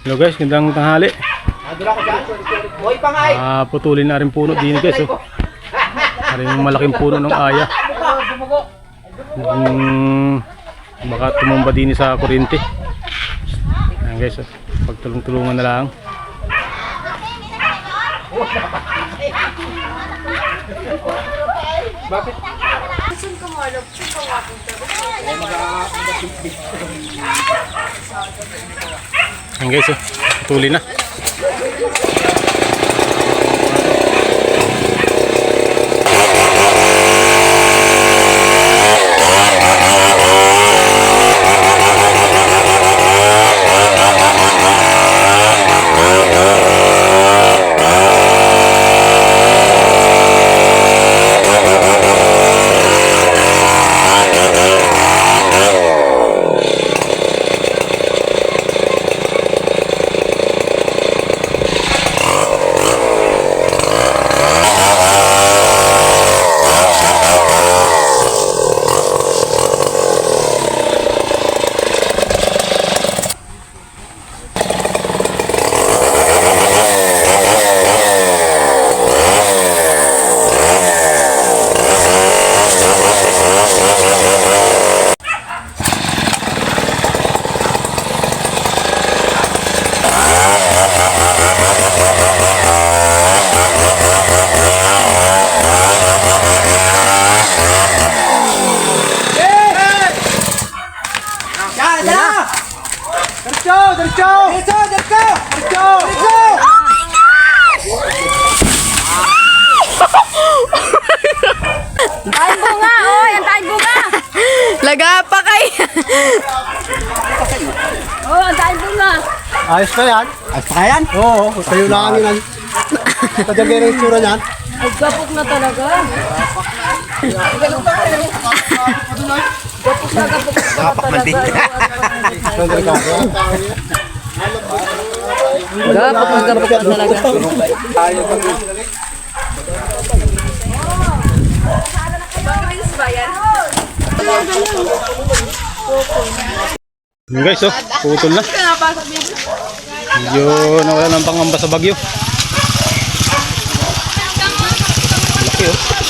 Hello guys, gandang tanghali. Ah, putulin na rin puno din guys. Oh. Hari yung malaking puno ng aya. Hmm, baka tumumba din sa kuryente. Ayan guys, oh. pagtulong-tulungan na lang. Ayan guys, oh. na. Yan, yan! Diretso! Diretso! Diretso! Diretso! Diretso! Diretso! Tayo bunga, oy, ang tayo bunga. Laga pa kay. Oh, ang tayo bunga. Ayos pa yan? Ayos pa yan? Oo, kayo lang ang ilan. Kadagay ng itsura niyan. Ay, gapok na talaga. Gapok na gapok na talaga. Sandali ka. Gapok gapok na talaga. Yun guys, oh, putol na. Medyo nawala ng pangamba sa bagyo. Laki oh.